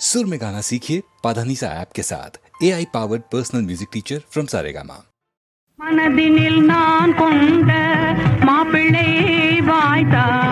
सुर में गाना सीखिए पाधानीसा ऐप के साथ। A I powered personal music teacher from Saregama दिन नान कुंड மாப்பிள்ளை वायता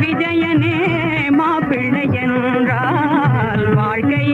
விஜயனே மாப்பிள்ளை என்றால் வாழ்க்கை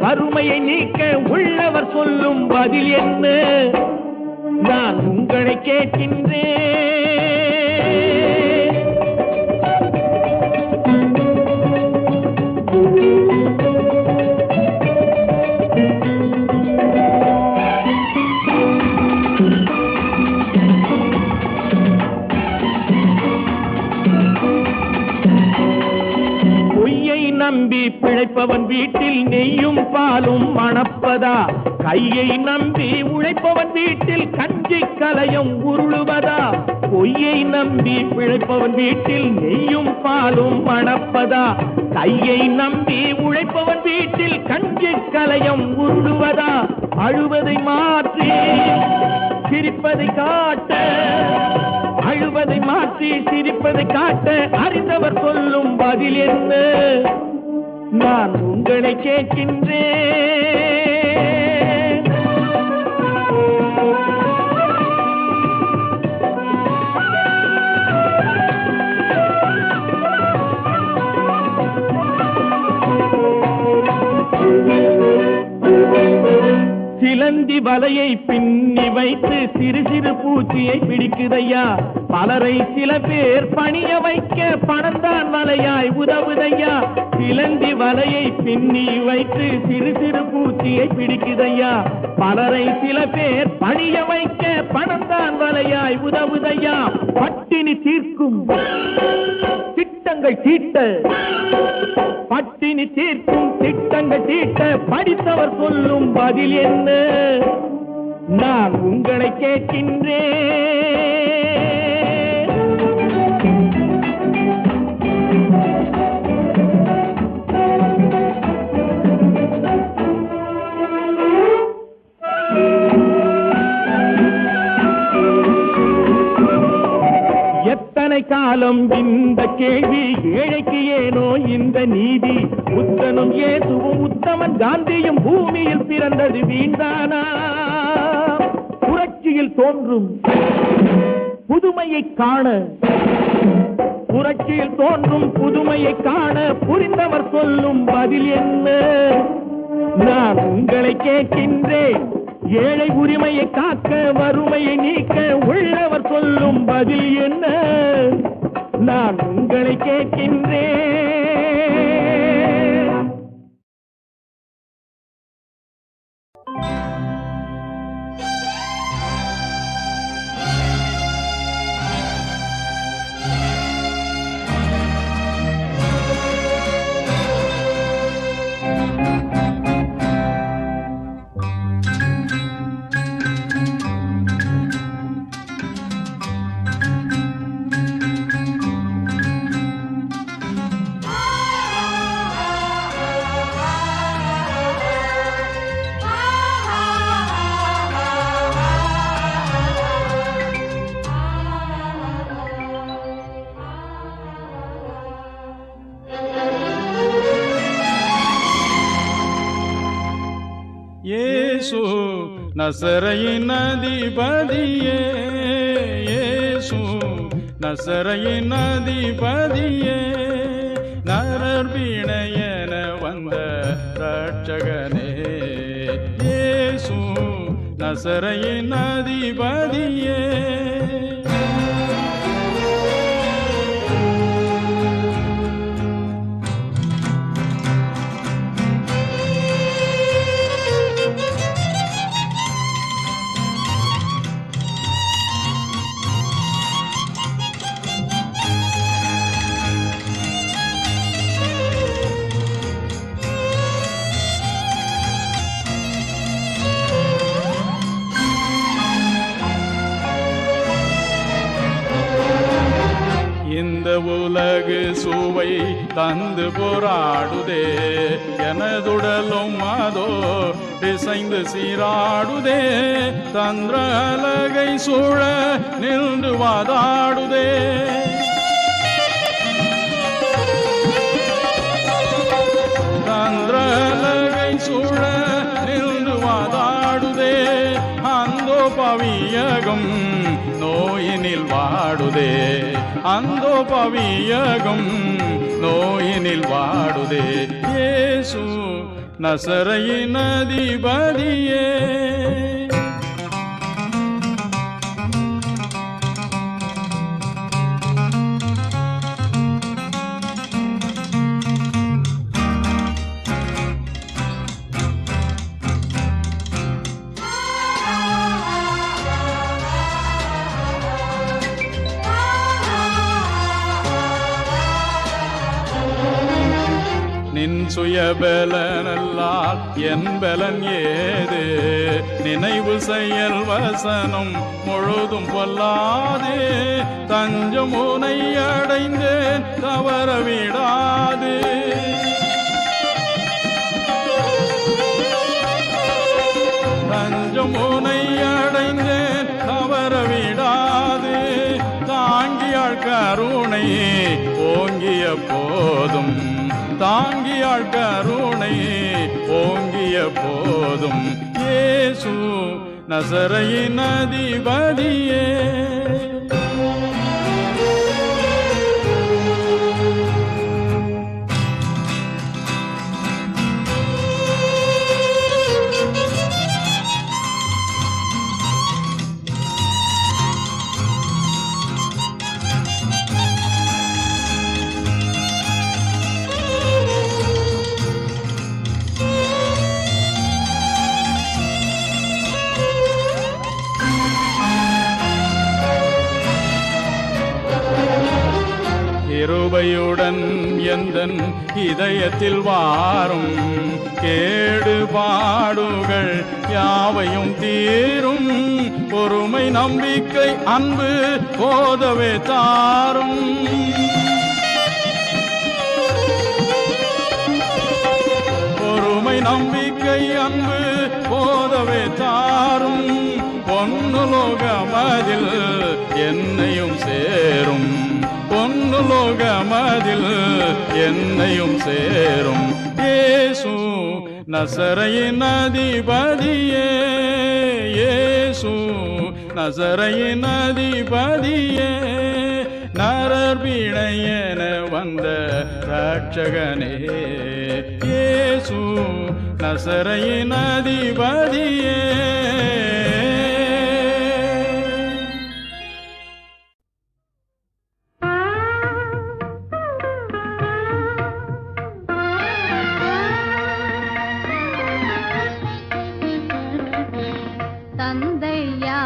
வறுமையை நீக்க உள்ளவர் சொல்லும் பதில் என்ன? நான் உங்களை கேட்கின்றேன். உழைப்பவன் வீட்டில் நெய்யும் பாலும் மணப்பதா? கையை நம்பி உழைப்பவன் வீட்டில் கஞ்சி கலையும் உருளுவதா? பொய்யை நம்பி பிழைப்பவன் வீட்டில் நெய்யும் பாலும் மணப்பதா? கையை நம்பி உழைப்பவன் வீட்டில் கஞ்சி கலையும் உருளுவதா? அழுவதை மாற்றி சிரிப்பதை காட்ட அழுவதை மாற்றி சிரிப்பதை காட்ட அறிந்தவர் சொல்லும் பதில் என்ன? நான் உங்களை கேட்கின்றேன். சிலந்தி வலையை பின் வைத்து சிறு சிறு பூச்சியை பிடிக்குதையா? பலரை சில பேர் பணிய வைக்க பணந்தான் வலையாய் உதவுதையா? சிலந்தி வலையை பின்னி வைத்து சிறு சிறு பூச்சியை பிடிக்குதையா? பலரை சில பேர் பணிய வைக்க பணந்தான் வலையாய் உதவுதையா? பட்டினி தீர்க்கும் திட்டங்கள் தீட்ட பட்டினி தீர்க்கும் திட்டங்கள் தீட்ட படித்தவர் சொல்லும் பதில் என்ன? நான் உங்களை கேட்கின்றேன். எத்தனை காலம் இந்த கேள்வி ஏழைக்கு ஏனோ? இந்த நீதி புத்தனும் இயேசுவும் உத்தமன் காந்தியும் பூமியில் பிறந்தது வீண்டானா புரட்சியில் தோன்றும் புதுமையை காண புரட்சியில் தோன்றும் புதுமையை காண புரிந்தவர் சொல்லும் பதில் என்ன? நான் உங்களை கேட்கின்றேன். ஏழை உரிமையை காக்க வறுமையை நீக்க உள்ளவர் சொல்லும் பதில் என்ன? நான் உங்களை கேட்கின்றேன். நசரையின் அதிபதியே இயேசு. நசரையின் அதிபதியே நரர்பிணையன வந்த ரட்சகனே ஏசு நசரையின் அதிபதியே தந்து போராடுதே. எனதுடலும் அதோ பிசைந்து சீராடுதே. தந்திர அலகை சூழ நின்று வாதாடுதே. தந்திர அலகை சூழ நின்று வாதாடுதே. அந்தோ பவியகம் நோயினில் வாடுதே. அந்தோ பவியகம் நோயினில் வாடுதே இயேசு நசரையின் அதிபதியே நின் சுயபலனல்லால் என் பலன் ஏது? நினைவு செயல் வசனம் முழுதும் பொல்லாதே. தஞ்சம் உனை அடைந்தேன் தவற விடாது. தஞ்சம் உனை அடைந்தேன் தவற விடாது. தாங்கியாள் கருணை ஓங்கிய போதும் தாங்கியாள் கருணை ஓங்கிய போதும் ஏசு நசரையின் அதிபதியே. எந்தன் இதயத்தில் வாரும் கேடுபாடுகள் யாவையும் தீரும். பொறுமை நம்பிக்கை அன்பு போதவே தாரும். பொறுமை நம்பிக்கை அன்பு போதவே தாரும். பொன்னுலோகமதில் என்னையும் சேரும். பொன்னுலோகமதில் என்னையும் சேரும். ஏசு நசரையின் அதிபதியே. இயேசு நசரையின் அதிபதியே. நரர்பிணையென வந்த ரட்சகனே ஏசு நசரையின் அதிபதியே. தந்தையா?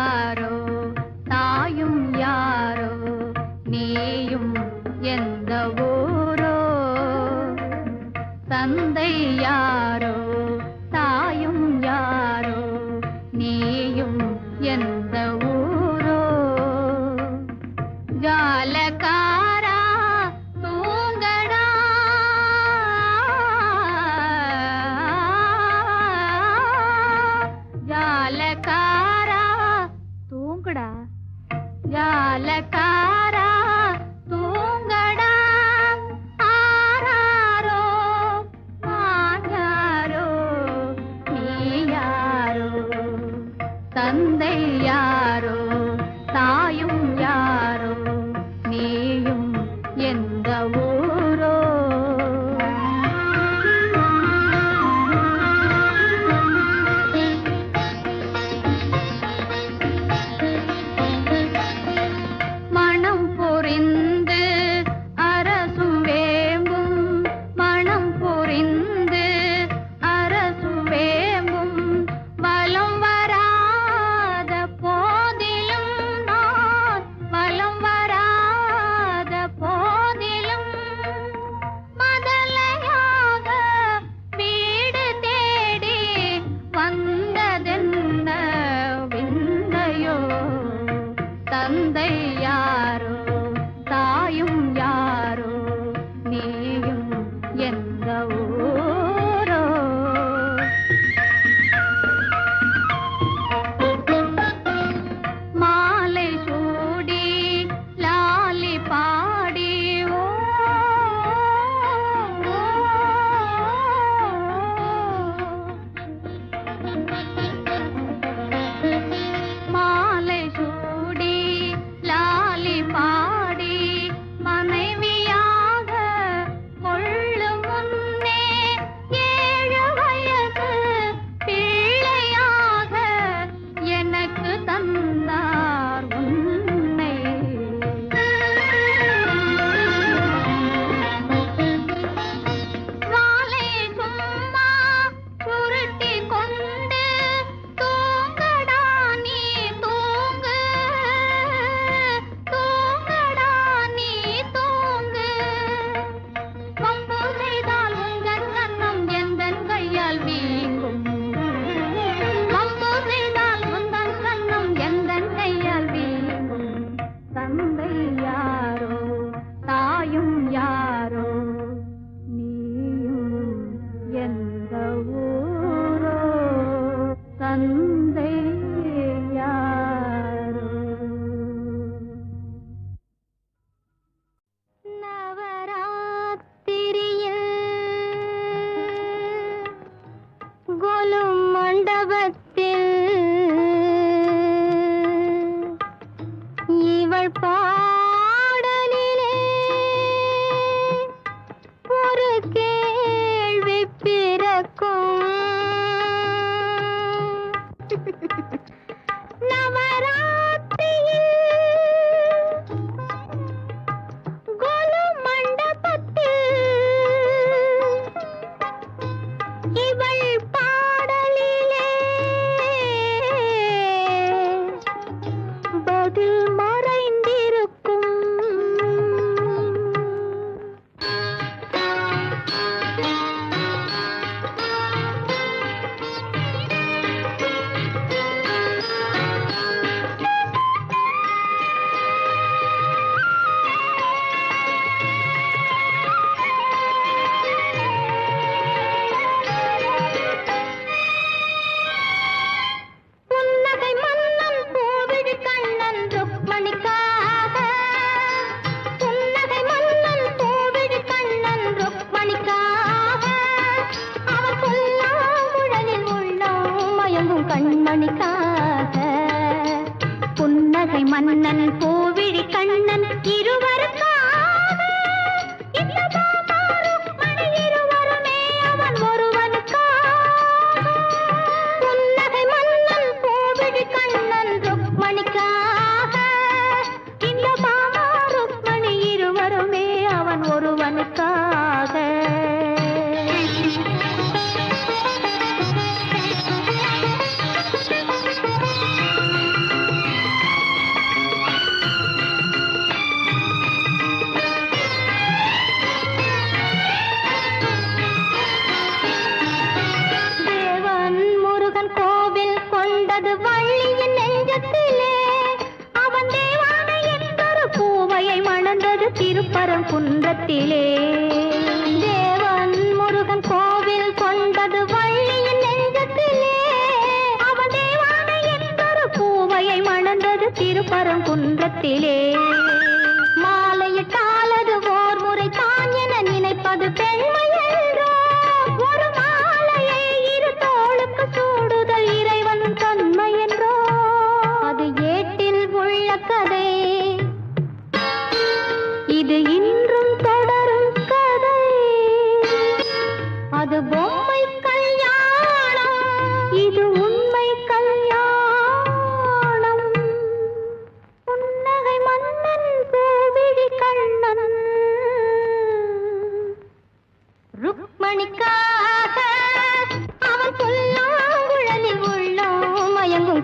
யாரோ தாயும் தந்தையா? திருப்பரங்குன்றத்திலே.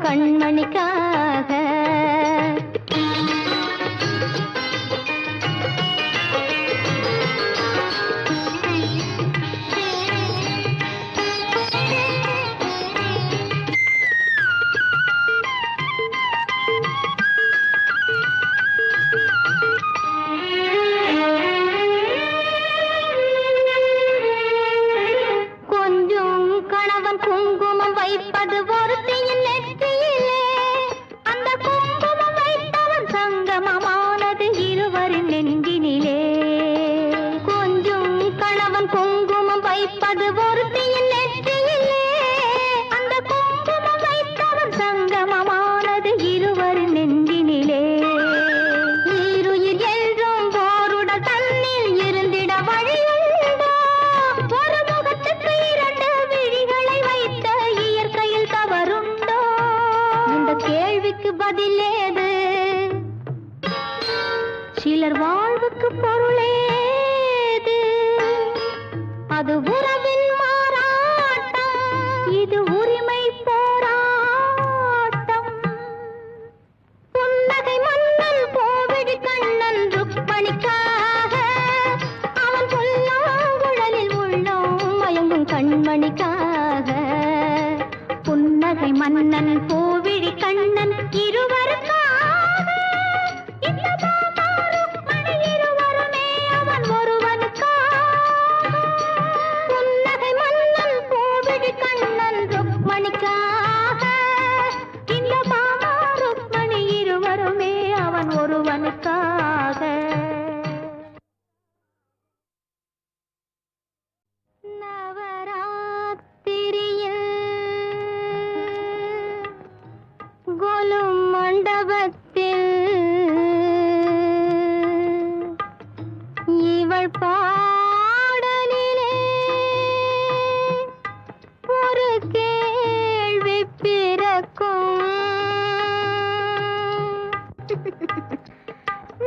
கண்மணிக்காக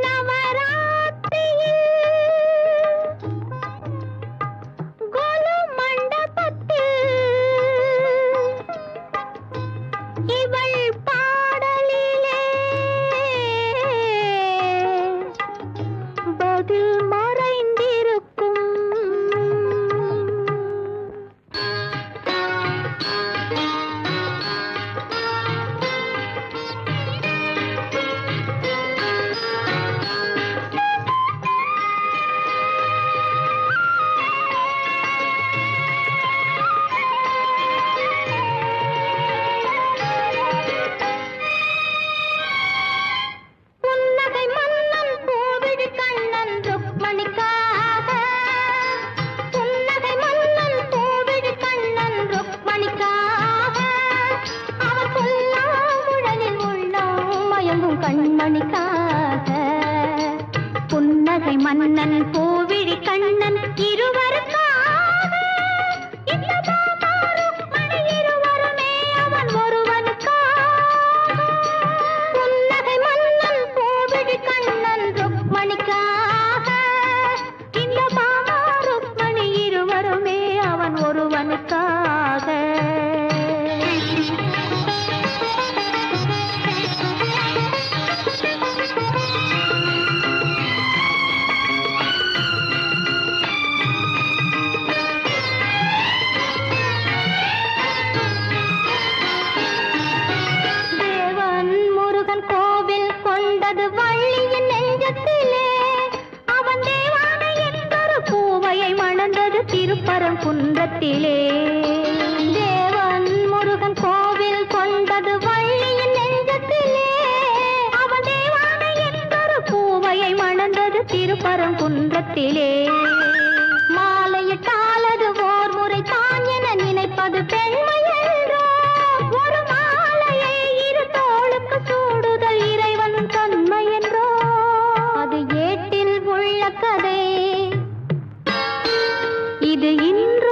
নামার மன்னன் பூவிழி இது இன்று